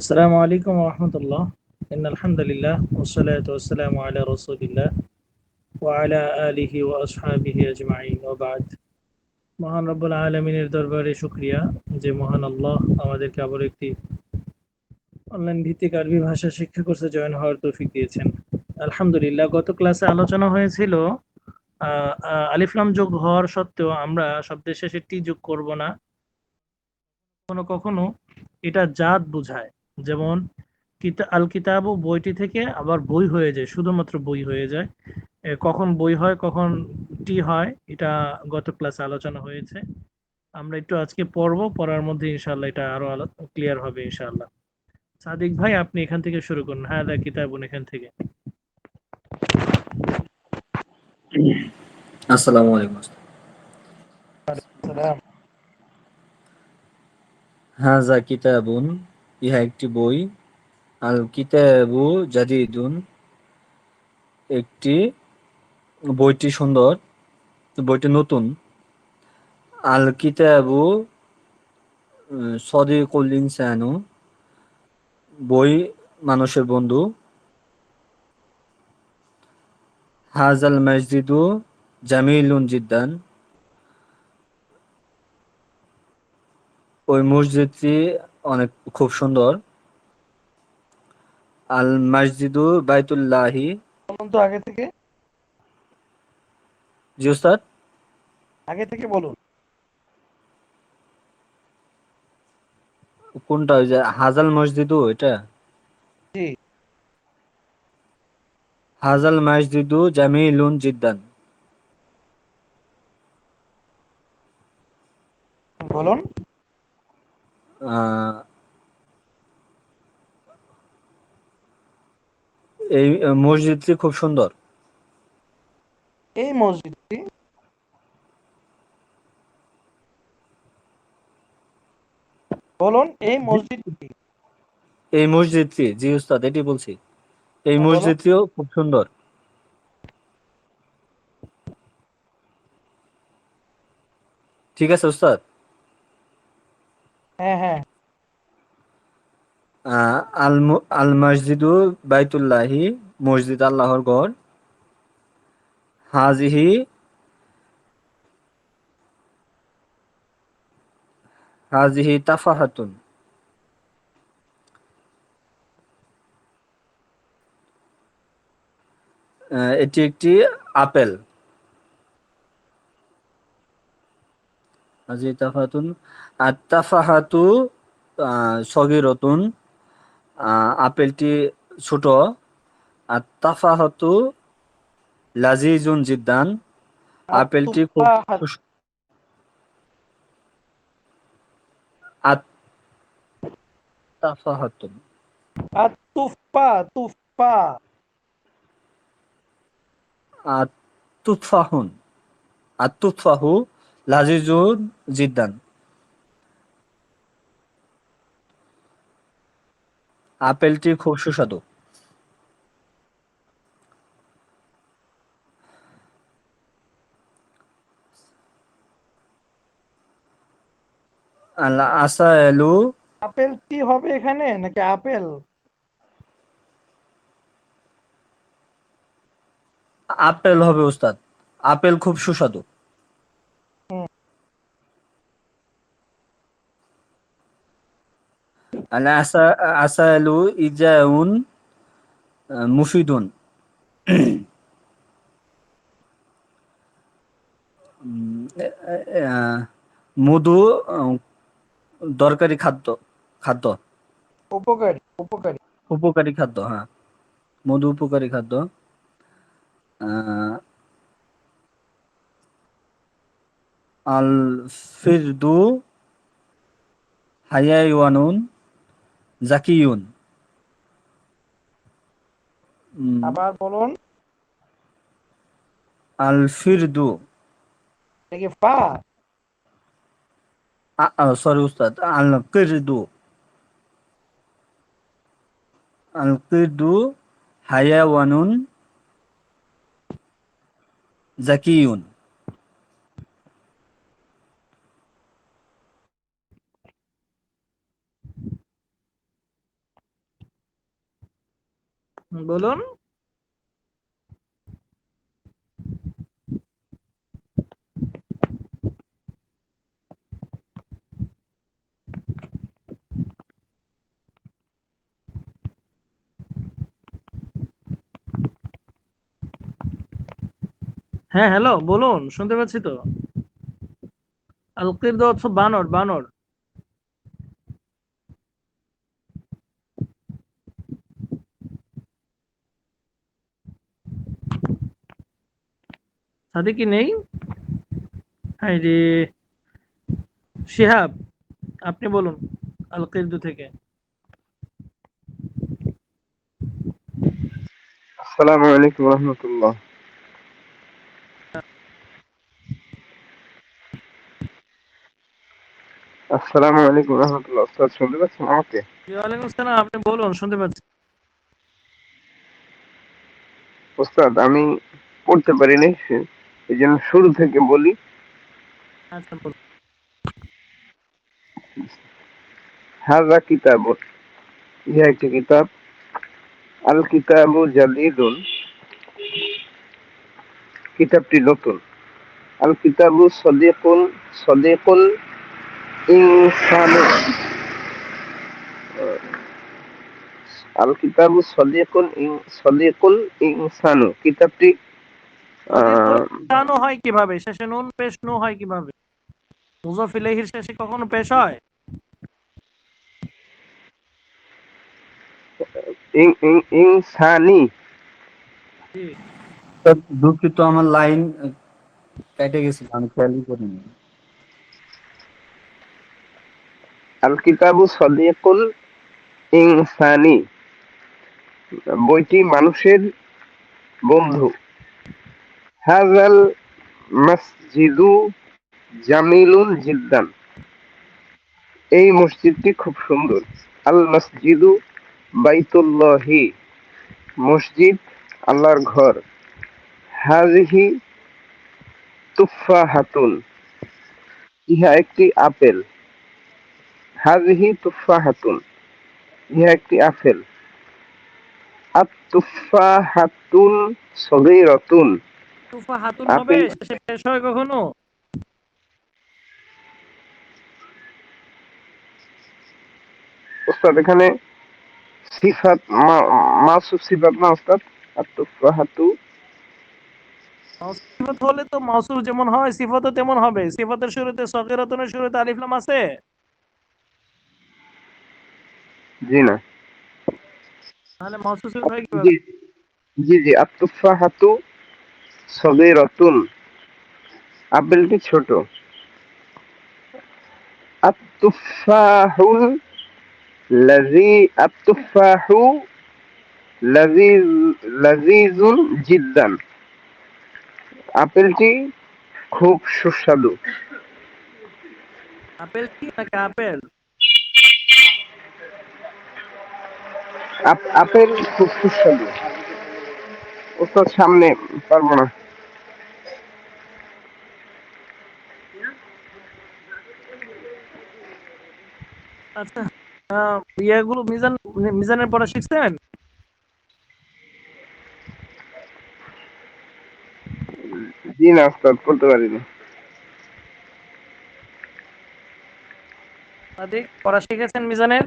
আসসালামু আলাইকুম রহমতুল্লাহ। ইন আলহামদুলিল্লাহ ওসলাত ওসালামু আলা রসুলিল্লাহ ওয়ালা আলিহি ও আসহাবিহি আজমাইন। ওবাদ মহান রব্বুল আলমিনের দরবারে শুক্রিয়া যে মহান আল্লাহ আমাদেরকে আবার একটি অনলাইন ভিত্তিক আরবি ভাষা শিক্ষা কোর্সে জয়েন হওয়ার তৌফিক দিয়েছেন। আলহামদুলিল্লাহ, গত ক্লাসে আলোচনা হয়েছিল আলিফলাম যোগ হওয়ার সত্ত্বেও আমরা শব্দের শেষে টি যোগ করব না। কখনো কখনো এটা জাত বোঝায়। যেমন কিতা আল কিতাবু বইটি থেকে আবার বই হয়ে যায় শুধুমাত্র বই হয়ে যায়। কখন বই হয় কখন টি হয় এটা গত ক্লাসে আলোচনা হয়েছে। আমরা একটু আজকে পড়ব পড়ার মধ্যে ইনশাল্লাহ এটা আরও ক্লিয়ার হবে ইনশাল্লাহ সাদিক ভাই আপনি এখান থেকে শুরু করুন। হ্যাঁ দা কিতাবুন এখান থেকে। আসসালামু আলাইকুম সালাম হাজা কিতাবুন। ইহা একটি বই। আল কিতাবু জাদিদুন। একটি বইটি সুন্দর। বইটি নতুন। আল কিতাবু, সদিকুল ইনসানু। বই মানুষের বন্ধু। হাজাল মসজিদু জামিলুন জিদ্দান। ওই মসজিদটি অনেক খুব সুন্দর। আল মসজিদু বাইতুল্লাহি তো আগে থেকে। জি উস্তাদ আগে থেকে বলুন। কোনটা ওই যে হাজাল মসজিদু এটা? জি। হাজাল মসজিদু জামিলুন জিদ্দান। বলুন। এই মসজিদটি খুব সুন্দর। এই মসজিদটি বলুন এই মসজিদটি এই মসজিদটি জি উস্তাদ এটি বলছি। এই মসজিদটিও খুব সুন্দর। ঠিক আছে উস্তাদ? হ্যাঁ হ্যাঁ। আল মসজিদু বাইতুল্লাহি, মসজিদ আল্লাহর ঘর। হাজিহি হাজিহি তাফাহাতুন। এটি একটি আপেল। হাজিহি তাফাহাতুন। আর তাফাহাতু আহ, সগিরতুন আপেলটি ছোট। আর তাফাহাতু লাজিজুন জিদ্দান আপেলটি খুব আত্তুফাহাত। সুস- আত- আতুফা তুফা। আতুফাহুন আতুফাহু লাজিজুন জিদ্দান। আপেলটি খুব সুস্বাদু। আল আসাএলু আপেল কি হবে এখানে? নাকি আপেল? আপেল হবে উস্তাদ। আপেল খুব সুস্বাদু। আল আসা আসাএলু ইজাউন আহ, মধু দরকারি খাদ্য খাদ্য উপকারী উপকারী। উপকারী খাদ্য হ্যাঁ। মধু উপকারী খাদ্য। আল ফিরদু হায়াইওয়ানুন জাকিউন আবার বলুন। আল ফিরদু দেখি ফা। সরি উস্তাদ আল কিরদু আল কিরদু হায়াওয়ানুন জাকিউন বলুন। হ্যাঁ হ্যালো বলুন শুনতে পাচ্ছি তো? আলকির অর্থ বানর বানর। সাথে কি নেই? হাই রে শিহাব আপনি বলুন আল কিরদু থেকে। আসসালামু আলাইকুম রহমতুল্লাহ। আসসালামু আলাইকুম রহমতুল্লাহ। ওস্তাদ শুনতে পাচ্ছেন আমাকে? ওয়ালাইকুম আসসালাম আপনি বলুন শুনতে পাচ্ছি। ওস্তাদ আমি পড়তে পারি নাই এই জন্য শুরু থেকে বলি। আচ্ছা হাজা কিতাব ইহা একটি কিতাব। আল কিতাবু জাদিদুন কিতাবটি নতুন। আল কিতাবু সদিকুল সদিকুল ইনসানু। আল কিতাবু সদিকুল ইন- সদিকুল ইনসানু। কিতাবটি আহ, জানো হয় কীভাবে? শেষে নুন পেশ নু হয় কীভাবে? মুজফ ইলাইহির শেষে কখনো পেশ হয়? ইন- ইন- ইনসানি। দুঃখিত আমার লাইন কেটে গেছিল আমি খেয়ালই করিনি। আল কিতাবু সদিকুল ইনসানি। বইটি মানুষের বন্ধু। হাজাল মসজিদু জামিলুন জিদ্দান। এই মসজিদটি খুব সুন্দর। আল মসজিদু বাইতুল্লাহি। মসজিদ আল্লাহর ঘর। হাজিহি তুফাহাতুন ইহা একটি আপেল। হাজিহি তুফাহাতুন ইহা একটি আপেল। আত-তুফাহাতুন সগীরাতুন। তুফা হাতুন হবে শেষে পেশ হয় কখনো? উস্তাদ এখানে সিফাত মাসুফ সিফাত না উস্তাদ? আত-তুফাহাতু সিফত হলে তো মাসুর যেমন হয় সিফতও তেমন হবে। সিফতের শুরুতে সগিরাতুনের শুরুতে আলিফ লাম আছে? জি না। তাহলে মাসুর সিফত হয় কীভাবে? জি জি জি আত-তুফাহাতু সগীরাতুন আপেলটি ছোট। আত-তুফাহুল লাজি আত-তুফাহু লাজিজ লাজিজুন জিদ্দান। আপেলটি খুব সুস্বাদু। আপেল কি নাকি আপেল? আপ- আপেল খুব সুস্বাদু। ও তো সামনে পারব না। আচ্ছা ইয়েগুলো মিজান মিজানের পড়া শিখছেন? জি না ওস্তাদ করতে পারিনি। সাদিক পড়া শিখেছেন মিজানের?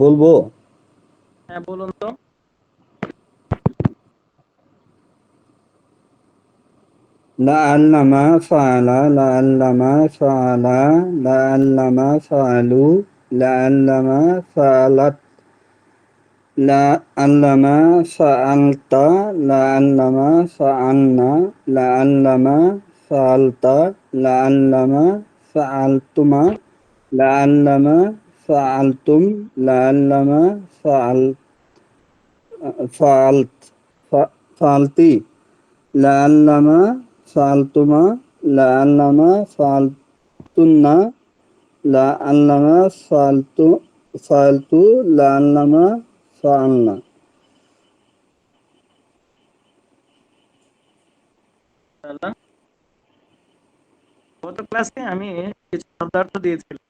বলব? لعل ما فعل لعل ما فعل لعل ما فعلوا لعل ما فعلت لعل ما فعلت لعل ما فعلنا لعل ما فعلت لعل ما فعلتما لعل ما فعلتم لعل ما فعلت فعلت فعلتي لعل ما ফালতুমা লা আল্লামা ফালতুন্না লা আল্লামা ফালতু ফালতু লা আল্লামা ফালনা গত ক্লাসে আমি কিছু শব্দার্থ দিয়েছিলাম।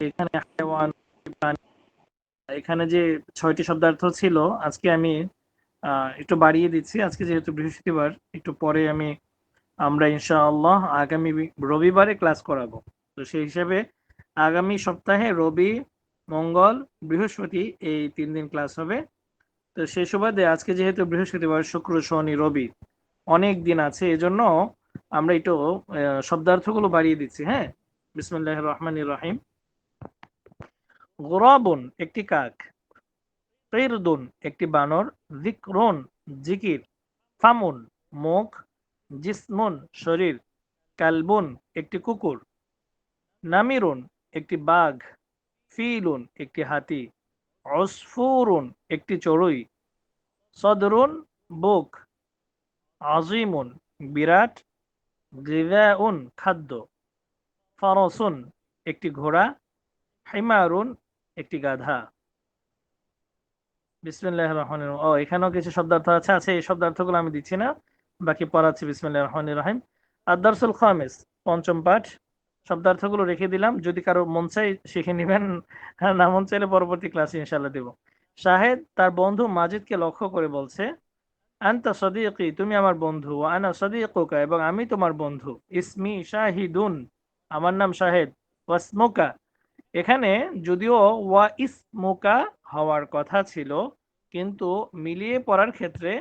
এখানে হাইওয়ান এখানে যে ছয়টি শব্দার্থ ছিল, আজকে আমি একটু বাড়িয়ে দিচ্ছি। আজকে যেহেতু বৃহস্পতিবার, একটু পরে আমি আমরা ইনশাআল্লাহ আগামী রবিবারে ক্লাস করাবো। তো সেই হিসাবে আগামী সপ্তাহে রবি, মঙ্গল, বৃহস্পতি এই তিন দিন ক্লাস হবে। তো সেই সুবাদে আজকে যেহেতু বৃহস্পতিবার শুক্র, শনি, রবি অনেক দিন আছে, এজন্য আমরা একটু শব্দার্থগুলো বাড়িয়ে দিচ্ছি হ্যাঁ? বিসমুল্লাহ রহমান রহিম। গোরাবুন একটি কাক তৈরদুন একটি বানর, জিক্রুন জিকির, ফামুন মুখ জিসমুন, শরীর। কালবুন, একটি কুকুর। নামিরুন, একটি বাঘ। ফিলুন, একটি হাতি। অসফুরুন একটি চড়ুই। সদরুন, বুক। আজিমুন, বিরাট। গিদাউন খাদ্য। ফরসুন, একটি ঘোড়া। হিমারুন, একটি গাধা। বিসমিল্লাহ রহমান ও, এখানেও কিছু শব্দার্থ আছে আছে। এই শব্দার্থগুলো আমি দিচ্ছি না। বাকি পড়াচ্ছি বিসমিল্লাহ রহমান রহিম। আদারসুল খামেস, পঞ্চম পাঠ। শব্দার্থগুলো রেখে দিলাম। যদি কারও মন চাই শিখে নেবেন না মন চাইলে পরবর্তী ক্লাসে ইনশাল্লাহ দেব। শাহেদ, তার বন্ধু মাজিদকে লক্ষ্য করে বলছে, আন্তা সদিকি, তুমি আমার বন্ধু। আনা সদিকুকা, এবং আমি তোমার বন্ধু। ইসমি শাহিদুন, আমার নাম শাহেদ। ওয়াসমুকা, এখানে যদিও ওয়া ইসমোকা হওয়ার কথা ছিল, কিন্তু মিলিয়ে পড়ার ক্ষেত্রে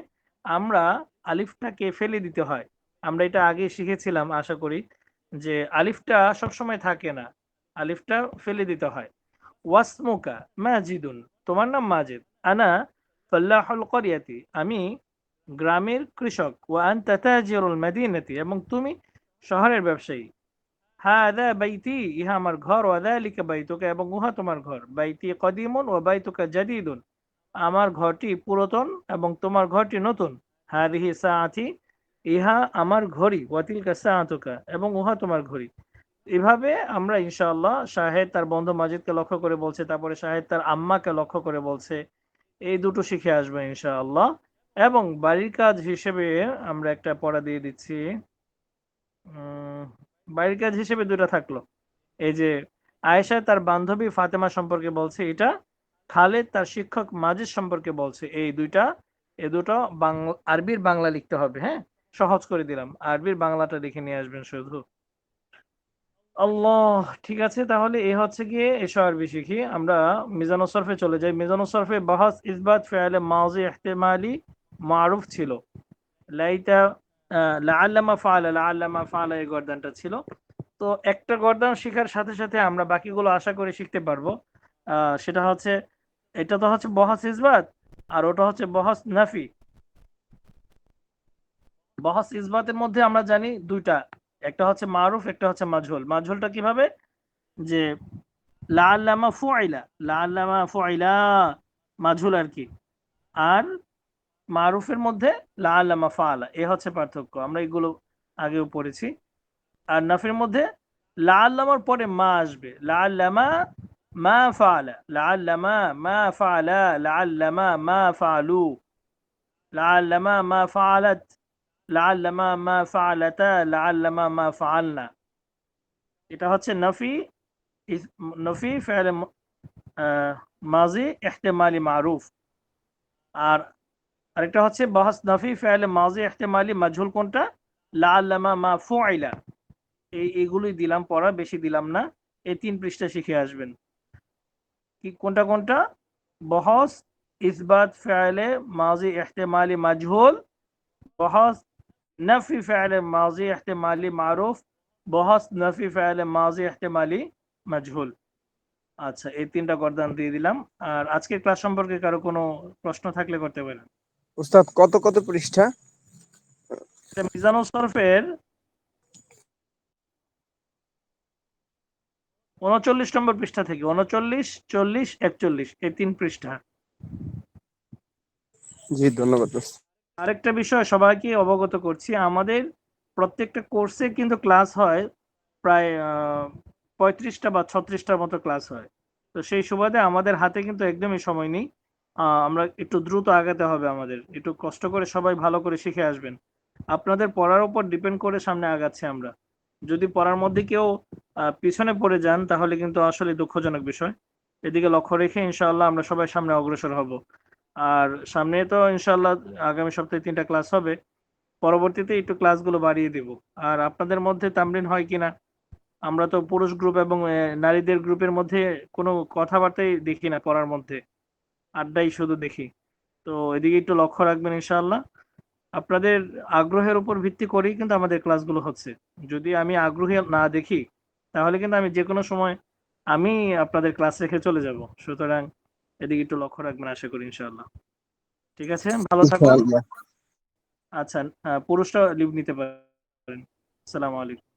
আমরা আলিফটাকে ফেলে দিতে হয়। আমরা এটা আগে শিখেছিলাম, আশা করি, যে আলিফটা সবসময় থাকে না। আলিফটা ফেলে দিতে হয়। ওয়াসমুকা মাজিদুন, তোমার নাম মাজিদ। আনা ফাল্লাহুল করিয়াতি, আমি গ্রামের কৃষক। ওয়া আনতা তাজিরুল মাদিনাতি, এবং তুমি শহরের ব্যবসায়ী। হাদা বাইতি, ইহা আমার ঘর। ওয়া যালিকা বাইতুকা, এবং উহা তোমার ঘর। বাইতি কদিমুন, ওয়া বাইতুকা জাদিদুন। আমার ঘরটি পুরাতন, এবং তোমার ঘরটি নতুন। হাদিহি সাআতি, ইহা আমার ঘড়ি, ওয়াতিলকা সাআতুকা, এবং উহা তোমার ঘড়ি। এভাবে আমরা ইনশাআল্লাহ শাহেদ তার বন্ধু মাজিদকে লক্ষ্য করে বলছে, তারপরে শাহেদ তার আম্মাকে লক্ষ্য করে বলছে, এই দুটো শিখে আসবে ইনশাআল্লাহ। এবং বাড়ির কাজ হিসেবে আমরা একটা পড়া দিয়ে দিচ্ছি। বাড়ির কাজ হিসেবে দুটো থাকল। এই যে আয়েশা তার বান্ধবী ফাতেমা সম্পর্কে বলছে, এটা খালেদ তার শিক্ষক মাজিদ সম্পর্কে বলছে, এই দুইটা এই দুটো বাংলা, আরবির বাংলা লিখতে হবে হ্যাঁ? সহজ করে দিলাম। আরবির বাংলাটা লিখে নিয়ে আসবেন শুধু। আল্লাহ, ঠিক আছে? তাহলে এ হচ্ছে গিয়ে এসো আরবি শিখি। আমরা মিজানুল সরফে চলে যাই। মিজানুল সরফে বাহাস ইসবাত ফেয়ালে মাজি ইহতেমালি মারুফ ছিল। লাইতা লাআল্লামা ফাআলা লাআল্লামা ফাআলা এই গর্দানটা ছিল। তো একটা গর্দান শেখার সাথে সাথে আমরা বাকিগুলো আশা করে শিখতে পারব। সেটা হচ্ছে, এটা তো হচ্ছে বহাস ইসবাত। আর ওটা হচ্ছে বহাস নাফি। বহস ইসবাতের মধ্যে আমরা জানি দুইটা, একটা হচ্ছে মারুফ, একটা হচ্ছে মাজহুল। মাজহুলটা কীভাবে? যে লাআল্লামা ফুআইলা লাআল্লামা ফুআইলা মাজহুল আর কি। আর মারুফের মধ্যে লাআল্লামা ফাআলা এ হচ্ছে পার্থক্য, আমরা এগুলো আগেও পড়েছি। আর নাফের মধ্যে লাআল্লামার পরে মা আসবে লাআল্লামা মা ফাআলা লাআল্লামা মা ফাআলা লাআল্লামা মা ফাআলু লাআল্লামা মা ফাআলাত লাআল্লামা মা ফাআলাতা লাআল্লামা মা ফাআলনা এটা হচ্ছে নফি নফি ফেল মাজি ইহতেমালি মারুফ। আর আরেকটা হচ্ছে বহাস নফি ফেল মাজি ইহতেমালি মাজহুল কোনটা? লাআল্লামা মা ফুআইলা এই, এগুলোই দিলাম পড়া, বেশি দিলাম না। এই তিন পৃষ্ঠা শিখে আসবেন। কি কোনটা কোনটা? বহস ইসবাত ফেয়ালে মাজি এহতেমালি মাজহুল বহস নফি ফেয়ালে মাজি এহতেমালি মারুফ বহস নফি ফেয়ালে মাজি এহতেমালি মাজহুল। আচ্ছা এই তিনটা গরদান দিয়ে দিলাম। আর আজকের ক্লাস সম্পর্কে কারও কোনো প্রশ্ন থাকলে করতে পারেন। উস্তাদ কত কত পৃষ্ঠা? মিজানুল সরফের উনচল্লিশ নম্বর পৃষ্ঠা থেকে উনচল্লিশ চল্লিশ একচল্লিশ এই তিন পৃষ্ঠা। জি ধন্যবাদ আরেকটা বিষয় সবাইকে অবগত করছি আমাদের প্রত্যেকটা কোর্সে কিন্তু ক্লাস হয় প্রায় পঁয়ত্রিশটা বা ছত্রিশটার মতো ক্লাস হয়। তো সেই সুবাদে আমাদের হাতে কিন্তু একদমই সময় নেই। আহ, আমরা একটু দ্রুত আগাতে হবে আমাদের। একটু কষ্ট করে সবাই ভালো করে শিখে আসবেন। আপনাদের পড়ার উপর ডিপেন্ড করে সামনে আগাচ্ছি আমরা। যদি পড়ার মধ্যে কেউ পিছনে পড়ে যান, তাহলে কিন্তু আসলে দুঃখজনক বিষয়। এদিকে লক্ষ্য রেখে ইনশাআল্লাহ আমরা সবাই সামনে অগ্রসর হব। আর সামনে তো ইনশাআল্লাহ আগামী সপ্তাহে তিনটা ক্লাস হবে। পরবর্তীতে একটু ক্লাসগুলো বাড়িয়ে দিব। আর আপনাদের মধ্যে তামরিন হয় কিনা? আমরা তো পুরুষ গ্রুপ এবং নারীদের গ্রুপের মধ্যে কোনো কথাবার্তাই দেখি না পড়ার মধ্যে। আড্ডাই শুধু দেখি। তো এদিকে একটু লক্ষ্য রাখবেন ইনশাআল্লাহ। আপনাদের আগ্রহের উপর ভিত্তি করেই কিন্তু আমাদের ক্লাসগুলো হচ্ছে। যদি আমি আগ্রহী না দেখি তাহলে কিন্তু আমি যে কোনো সময় আমি আপনাদের ক্লাস রেখে চলে যাব। সুতরাং এদিকে একটু লক্ষ্য রাখবেন আশা করি ইনশাআল্লাহ। ঠিক আছে? ভালো থাকবেন। আচ্ছা পুরুষটা লিভ নিতে পারেন। আসসালামু আলাইকুম।